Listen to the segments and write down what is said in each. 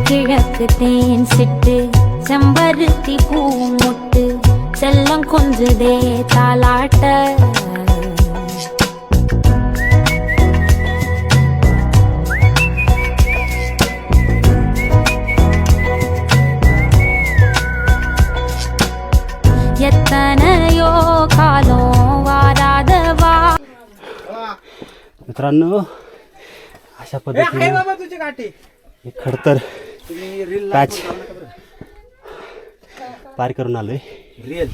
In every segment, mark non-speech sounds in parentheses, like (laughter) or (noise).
தென்கிழக்கு தேன் சிட்டு செம்பருத்தி பூ முட்டு செல்லம் கொஞ்சுதே தாலாட்ட எத்தனையோ காலம் வாராதவா मित्रांनो अशा आहे पद्धतीने बाबा तुझी गाठी एक खडतर तुम्ही रील पॅच पार करून आलोय. रील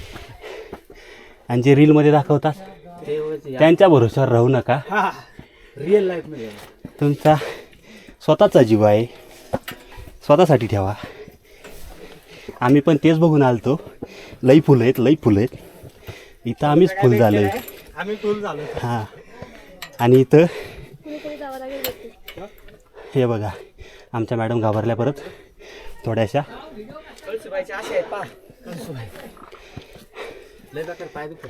आणि जे रीलमध्ये दाखवतात त्यांच्या भरोश्यावर राहू नका. हा रिअल लाईफमध्ये. तुमचा स्वतःचा जीव आहे. स्वतःसाठी ठेवा. आम्ही पण तेच बघून आलतो. लई फुलं आहेत लई फुलं आहेत. इथं आम्हीच फुल झालो आहे आम्ही फुल झालो. हां. आणि इथं हे बघा. आमच्या मॅडम घाबरल्या परत. थोड्याशा. कळसुबाईचे असे आहेत पा कळसुबाई लय बेकार पाय दुखत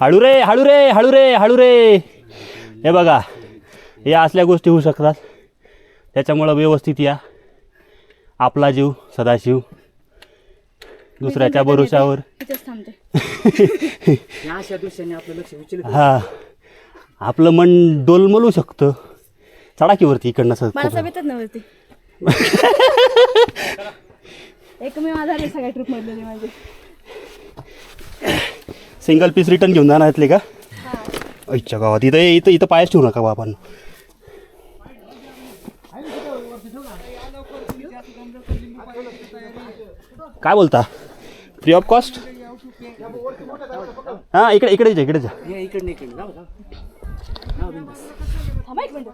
हळू रे हळू रे हळू रे हळू रे. हे बघा हे असल्या गोष्टी होऊ शकतात. त्याच्यामुळं व्यवस्थित या. आपला जीव सदाशिव. दुसऱ्याच्या भरोशावर या अशा दिवसांनी आपलं लक्ष विचलित हा. आपलं मन डोलमलू शकतं. चढा की वरती इकडनं असं मला सभेतच नव्हती एकमेव आधार आहे सगळ्या ट्रिप मधले माझे. सिंगल पीस रिटर्न घेऊन जाणार आहेत का अच्छा गावात. इथं इथं इथं पायच ठेवू नका बापान काय बोलता? फ्री ऑफ कॉस्ट हां इकडे इकडे जा इकडे थांबा एक मिनिट.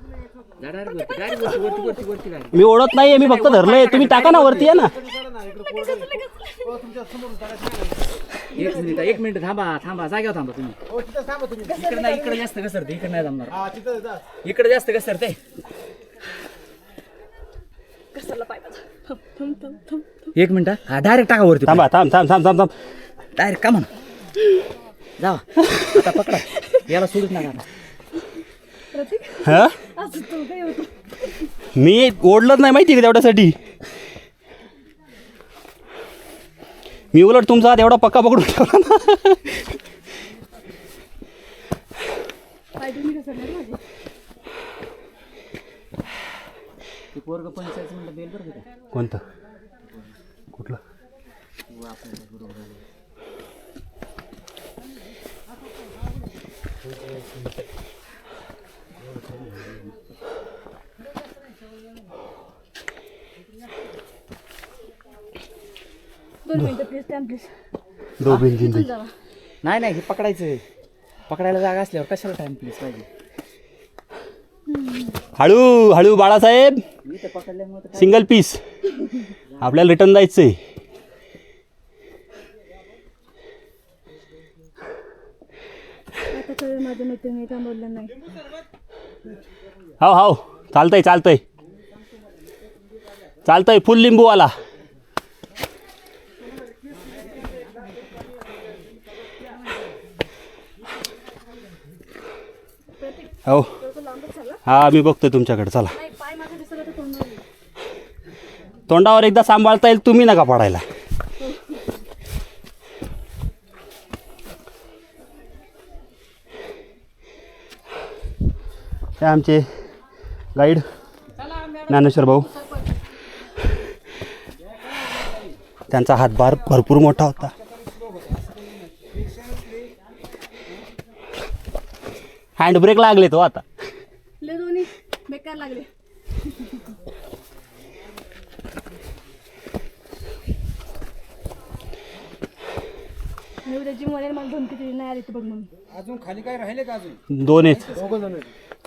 जा. मी ओढत नाहीये मी फक्त धरलंय. तुम्ही टाका ना वरती या ना. एक मिनिट एक मिनिट थांबा थांबा जाग्यावर थांबा तुम्ही. इकडे नाही इकडे जास्त घसरते इकडे नाही जमणार. इकडे जास्त घसरते. पाय माझा. थांब एक मिनिट हा डायरेक्ट टाका वरती थांबा थांब थांब थांब थांब थांब. डायरेक्ट का म्हणा जावा. आता पकडा. याला सोडूच नका आता. प्रतीक? हां? मी ओढलंच नाही माहिती का तेवढ्यासाठी? मी उलट तुमचा तेवढा पक्का पकडून ठेवला ना. कोणतं? कुठलं? Thank you ते पोरग पंचायत म्हणलं बेल बरं का कोणतं कुठलं दोन मिनिटं प्लीज टाइम प्लीज दो बिन जिंदगी जावा. नाही नाही हे पकडायचं पकडायला जागा असल्यावर कशाला टाइम प्लीज पाहिजे? हळू हळू बाळासाहेब. मी ते पकडल्यामुळे तर सिंगल पीस आपल्याला रिटर्न जायचं आहे आता कळलं माझ्या मैत्रिणी थांबवलं नाही. हो हो चालतंय चालतंय. चालतंय फुल लिंबूवाला. हो हा मी बघतोय तुमच्याकडे चला. तोंडावर तोंडावर एकदा सांभाळता येईल तुम्ही नका पडायला. हे आमचे गाईड ज्ञानेश्वर भाऊ. त्यांचा हातभार भरपूर मोठा होता. हँड ब्रेक लागले तो आता. ले दोन्ही बेकार लागले. मी उद्या जिममध्ये मला धमकी दिली नाही आली तर बघ म्हणून. अजून खाली काय राहिले का अजून? दोन आहेत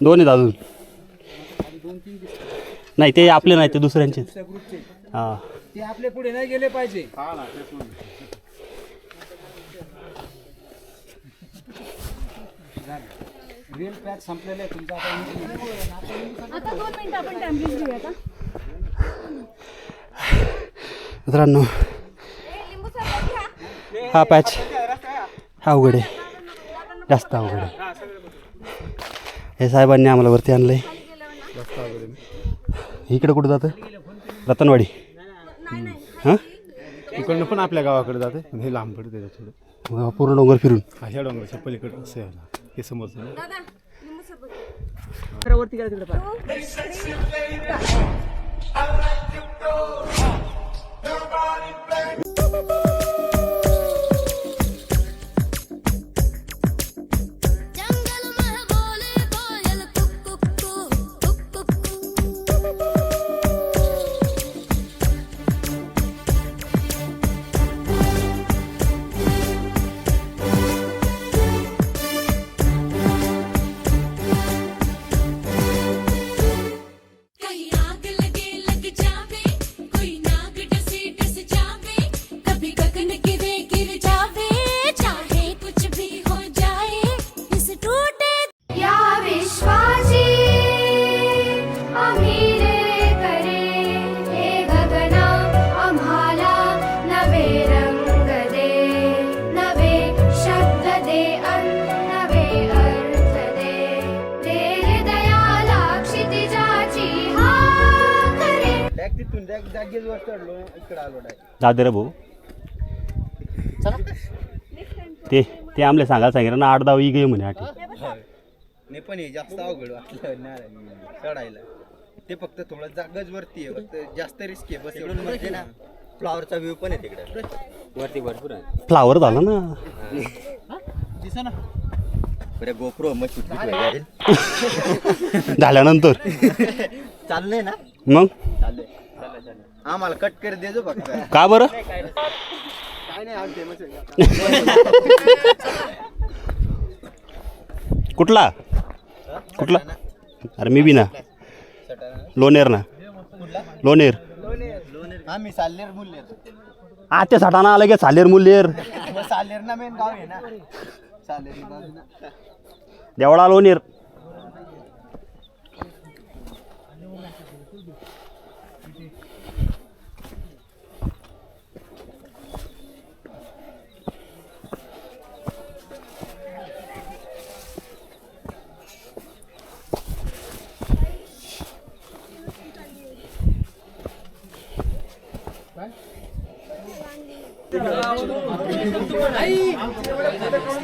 दोन आहेत अजून. नाही ते आपले नाही ते दुसऱ्यांचे. ग्रुपचे. हां. ते आपले पुढे नाही गेले पाहिजे. रिअल पॅच संपलेले आहे तुमचा आता आता दोन मिनिटं आपण टाइम प्लीज घेऊया का? मित्रांनो हा पॅच. हा अवघड आहे जास्त अवघड. आहे हे साहेबांनी आम्हाला वरती आणलंय. इकडे कुठं जातं रतनवाडी. हां? इकडनं पण आपल्या गावाकडे जाते हे लांब पडते थोडं. पूर्ण डोंगर फिरून. हा ह्या डोंगराच्या पलीकडे आहे. हे ना. वरती करा तिकडे दादे रे भाऊ. ते ते आमले सांगायला सांगितलं ना आठ दहा गे म्हणे आठी. नाही पण हे जास्त अवघड वाटलं ना चढायला. ते फक्त थोडं जागच वरती आहे फक्त जास्त रिस्क आहे बस एवढं म्हणजे ना. फ्लॉवरचा व्ह्यू पण आहे तिकडे. वरती भरपूर आहे. फ्लावर झाला ना. दिसा ना बरे गोप्रो मग (laughs) झाल्यानंतर. (laughs) चाललंय ना? मग? चाललंय. आम्हाला कट कर देजो फक्त. का बरं? काय नाही. आमचे मग कुठला? कुठला? अरे मी बी ना. लोणेर ना. लोणेर. आम्ही साल्लेर मुल्लेर. आत्या साठाना आलं की सालेर मुल्लेर. मग साल्लेर ना मेन गाव आहे ना. साल्लेर देवळा लोणेर.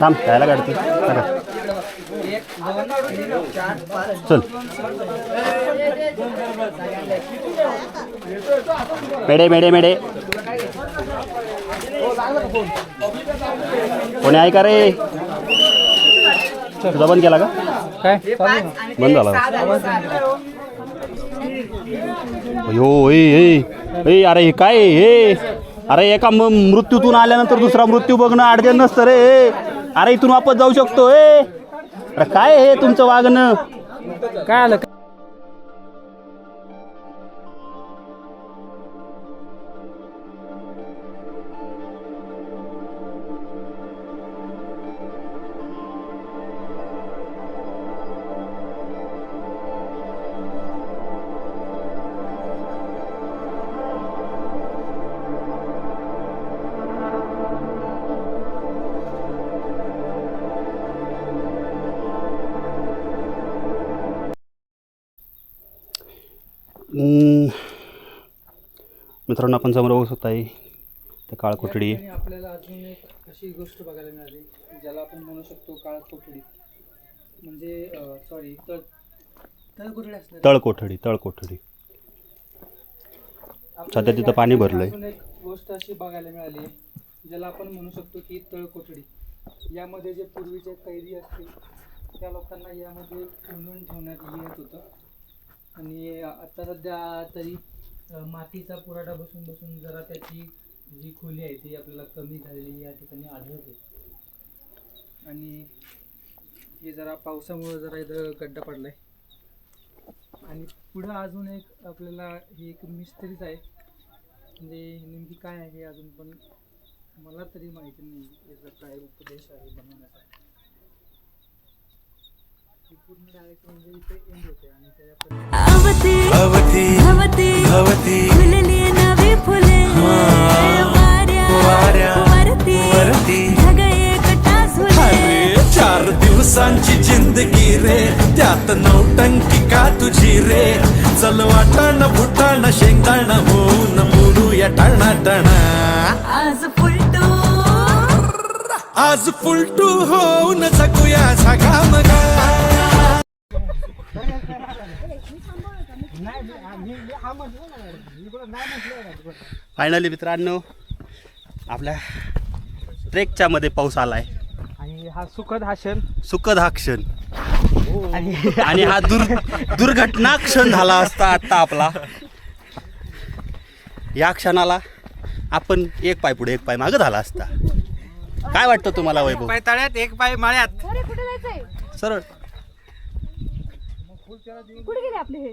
थांब खायला काढते चला. चल. मेडे मेडे मेडे. कोणी आहे का रे? तुझा बंद केला का? बंद झाला. अयो ए. ए अरे हे काय हे? अरे एका म- मृत्यूतून आल्यानंतर दुसरा मृत्यू बघणं अडचण नसतं रे ए. अरे इथून वापस जाऊ शकतो ए अरे काय हे तुमचं वागणं? काय आलं? मित्रांनो आपण समोर बघू शकता ही ते काळ कोठडी. आणि आपल्याला अजून एक अशी गोष्ट बघायला मिळाली ज्याला आपण म्हणू शकतो काळ कोठडी. म्हणजे सॉरी तळ तळ कोठडी असणार. तळ कोठडी तळ कोठडी. आपल्याला सध्या तिथं पाणी भरलंय. एक गोष्ट अशी बघायला मिळाली ज्याला आपण म्हणू शकतो की तळ कोठडी. यामध्ये जे पूर्वीचे कैदी असतील त्या लोकांना यामध्ये कोंडून ठेवण्यात येत होतं. आणि आता सध्या तरी मातीचा पुराठा बसून बसून जरा त्याची जी खोली आहे ती आपल्याला कमी झालेली या ठिकाणी आढळते. आणि हे जरा पावसामुळे जरा इथं गड्डा पडलाय. आणि पुढं अजून एक आपल्याला ही एक मिस्त्रीच आहे. म्हणजे नेमकी काय आहे अजून पण मला तरी माहिती नाही याचा काय उपदेश आहे बनवण्याचा ही पूर्ण डायरेक्ट म्हणजे इथे एंड होते आणि त्याच्या अवती भवती भवती फुलली नवी फुले. वरती चार दिवसांची जिंदगी रे. त्यात नौटंकी का तुझी रे? चल वाटाण फुटाण शेंगदाण होऊन मोडूया टाणा टाणा आज फुलटू. आज पुलटू होऊन जगूया झगामगा फायनली मित्रांनो आपल्या ट्रेकच्या मध्ये पाऊस आलाय. आणि हा सुखद हा क्षण. सुखद हा क्षण. आणि हा दुर् दुर्घटना क्षण झाला असता आत्ता आपला. या क्षणाला आपण एक पाय पुढे एक पाय मागं झाला असता. काय वाटतं तुम्हाला वैभव? पाय तळ्यात एक पाय माळ्यात. अरे कुठे जायचंय? सरळ. कुठे गेले आपले हे?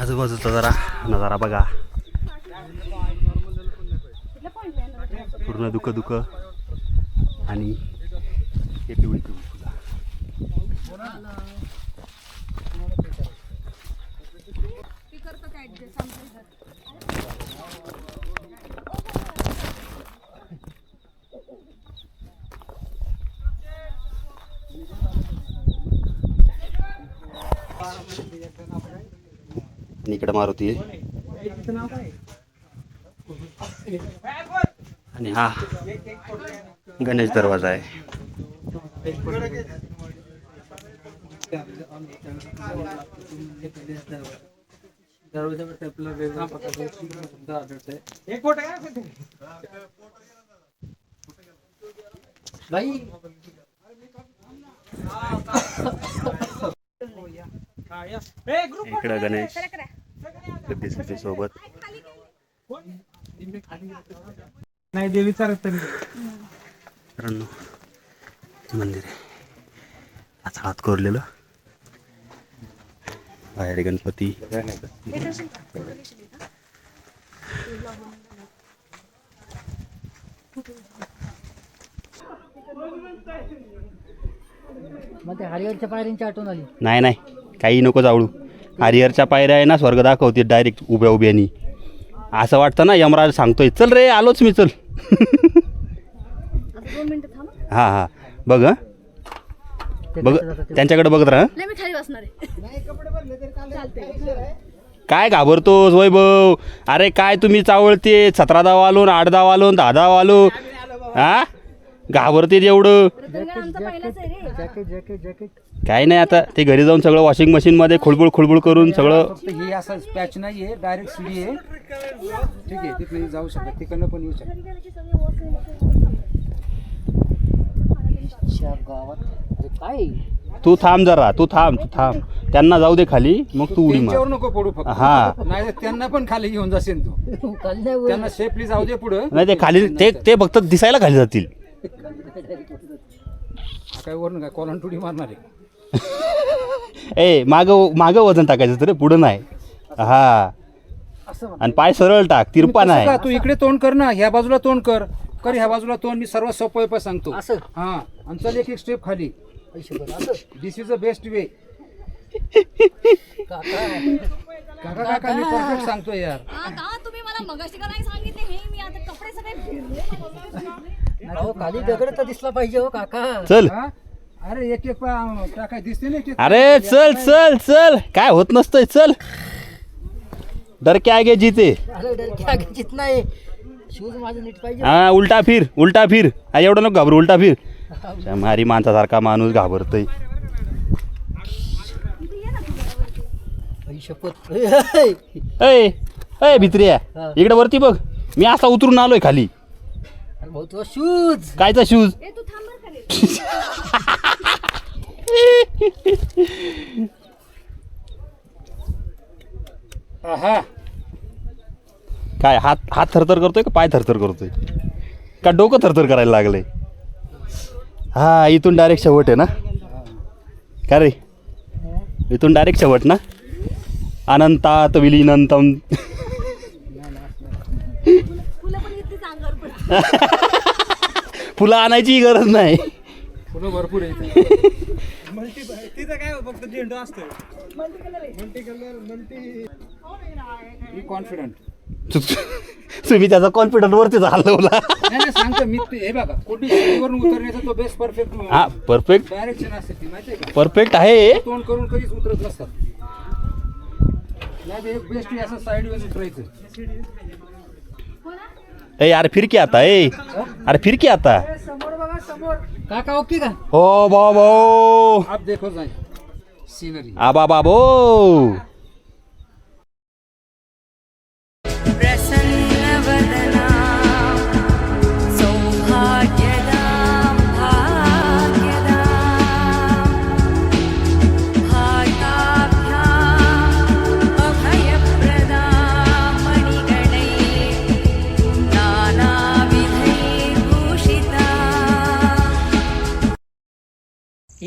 आजूबाजूचा जरा नजारा बघा. पूर्ण दुःख दुःख आणि हे पिवळी पिवळी इकडे मारुती आणि हा गणेश दरवाजा आहे. दरवाजावर आपल्याला वेगवेगळ्या प्रकारचे शब्द आढळतंय एक फोटो काय बाई इकडं गणेश. गद्दी सोबत नाही देवीचा मित्रांनो मंदिर आहे. आत कोरलेलं. बाहेर गणपती. हरिहरच्या पायरींची आठवण आली. नाही नाही. काही नको जावळू. हरिहरच्या पायऱ्या आहे ना स्वर्ग दाखवते डायरेक्ट उभ्या उभ्यानी. असं वाटतं ना यमराज सांगतोय चल रे आलोच मी चल. दोन मिनिटं थांब. हां हां. बघ हं. बघ त्यांच्याकडे बघत राहा हं. नाही मी खाली बसणार आहे. चालते काय घाबरतोस वैभव? अरे काय तुम्ही चावळते सतरा धाव आलो आठ धाव आलो दहा धाव आलो. हा? घाबरते जॅकेट जॅकेट जॅकेट काय नाही आता ते घरी जाऊन सगळं वॉशिंग मशीनमध्ये खुळबुळ खुळबुळ करून सगळं फक्त ही असं पॅच नाही आहे डायरेक्ट सीडी आहे. ठीक आहे तिकडे जाऊ शकत तिकडनं पण येऊ शकत. काय? तू थांब जरा तू थांब तू थांब. त्यांना जाऊ दे खाली मग तू उडी मार. त्यांच्यावर नको पडू फक्त. हा. नाही त्यांना पण खाली घेऊन जाशील तू. त्यांना सेफली जाऊ दे पुढं. नाही ते खाली ते ते फक्त दिसायला खाली जातील. काय वरून काय कॉलन टुडी मारणार आहे? (laughs) ए माग माग वजन टाकायचं तर पुढं नाही. हा. आणि पाय सरळ टाक तिरपा नाही. का? तू इकडे तोंड कर ना ह्या बाजूला तोंड कर. कर ह्या बाजूला तोंड मी सर्वात सोपं उपाय सांगतो. हा. आणि चल एक एक स्टेप खाली this is the best way काका काका मी परफेक्ट सांगतोय यार. तुम्ही मला मगाशी का नाही सांगितले? हे मी आता कपडे सगळे खाली दगड तर दिसला पाहिजे हो काका. चल. हा? अरे एक एक पा- टाकाय दिसते ना एक एक अरे चल चल चल. काय होत नसतंय चल. डर के आगे जीते अरे डर क्या जितना है शूज माझं नीट पाहिजे. हा उलटा फिर उलटा फिर. हा, एवढं नको घाबरू उलटा फिर. च्या मारी माणसासारखा माणूस घाबरतोय. आई शपथ. (laughs) भित्रिया इकडे वरती बघ. मी असा उतरून आलोय खाली. भाऊ शूज. कायचा शूज? ए तू थांब बरं खाली आहा. काय हात हात थरथर करतोय का पाय थरथर करतोय? का डोकं थरथर करायला लागलंय? हा इथून डायरेक्ट शेवट आहे ना? का रे? इथून डायरेक्ट शेवट ना? अनंतात विलीनंतम फुलं पण येते अंगावर पडतात (laughs) फुलं आणायची गरज नाही. फुलं भरपूर आहे मी कॉन्फिडंट तुम्ही त्याचा कॉन्फिडन्स वरतीच हलवला. नाही नाही सांगतो मी ते- हे बघा कोटी वरून उतरण्याचा तो बेस्ट परफेक्ट हा परफेक्ट डायरेक्शन असते ती माहिती आहे परफेक्ट आहे. तोंड करून कधीच उतरत नसतात. नाही बेस्ट असं साईड वेज उतरायचं ए यार फिर की आता ए? अरे फिर की आता? समोर बघा समोर. काका ओके का? हो बाबो आप देखो सीनरी आबा बाबो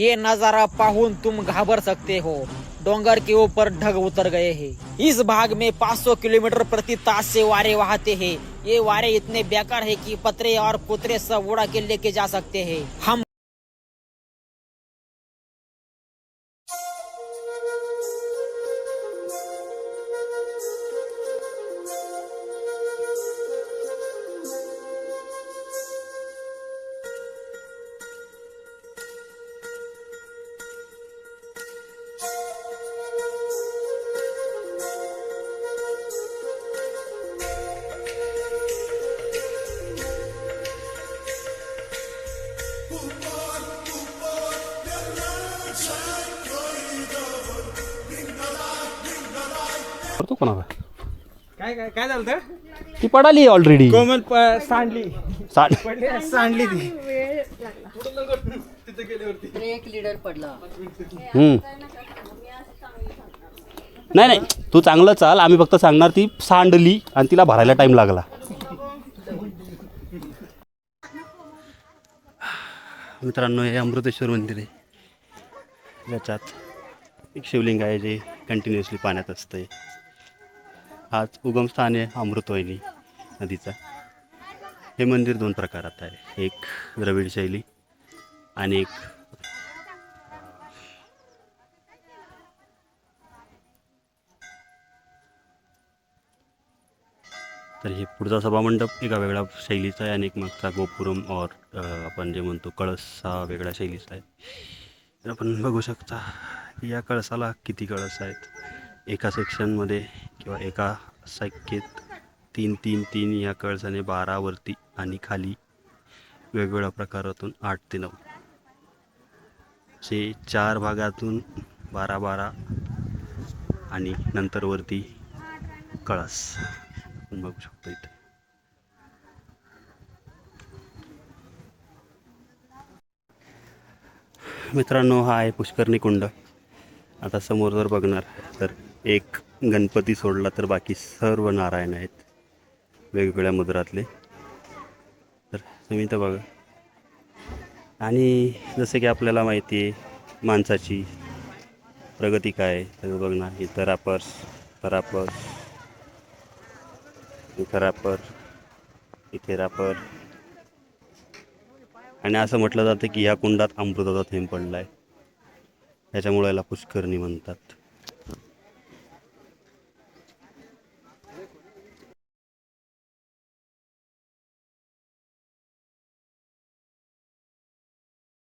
ये नज़ारा पाहुन तुम घाबर सकते हो। डोंगर के ऊपर ढग उतर गए हैं। इस भाग में 500 किलोमीटर प्रति तास से वारे वहाते हैं। ये वारे इतने बेकार है कि पतरे और कुतरे सब उड़ा के लेके जा सकते हैं। हम काय काय काय झालं ती पडाली ऑलरेडी कोमल प- सांडली. सांडली ती. वेळ लागला एक लीडर पडला. हम्म. नाही नाही. तू चांगलं चाल. आम्ही फक्त सांगणार ती सांडली आणि तिला भरायला टाइम लागला. मित्रांनो हे अमृतेश्वर मंदिर आहे. याच्यात एक शिवलिंग आहे जे कंटिन्युअसली पाण्यात असतंय. हाच उगमस्थान आहे अमृतवाहिनी नदीचा. हे मंदिर दोन प्रकारात आहे. एक द्रविड शैली आणि एक तर हे पुढचा सभामंडप एका वेगळ्या शैलीचा आहे आणि एक मागचा गोपुरम और आपण जे म्हणतो कळस हा वेगळ्या शैलीचा आहे. तर आपण बघू शकता या कळसाला किती कळस आहेत. एका सेक्शनमध्ये किंवा एका संख्येत तीन तीन तीन या कळसाने बारावरती आणि खाली वेगवेगळ्या प्रकारातून आठ ते नऊ. असे चार भागातून बारा बारा आणि नंतरवरती कळस. आपण बघू शकतो इथे. मित्रांनो हा आहे पुष्करणी कुंड. आता समोर जर बघणार तर एक गणपती सोडला तर बाकी सर्व नारायण आहेत. वेगवेगळ्या मुद्रातले. तर तुम्ही तर बघा. आणि जसं की आपल्याला माहिती आहे माणसाची प्रगती काय आहे बघणार. हे तरापर्स परापर इथं रापर इथे रापर आणि असं म्हटलं जातं की ह्या कुंडात अमृताचा थेंब पडला आहे त्याच्यामुळे याला पुष्करणी म्हणतात.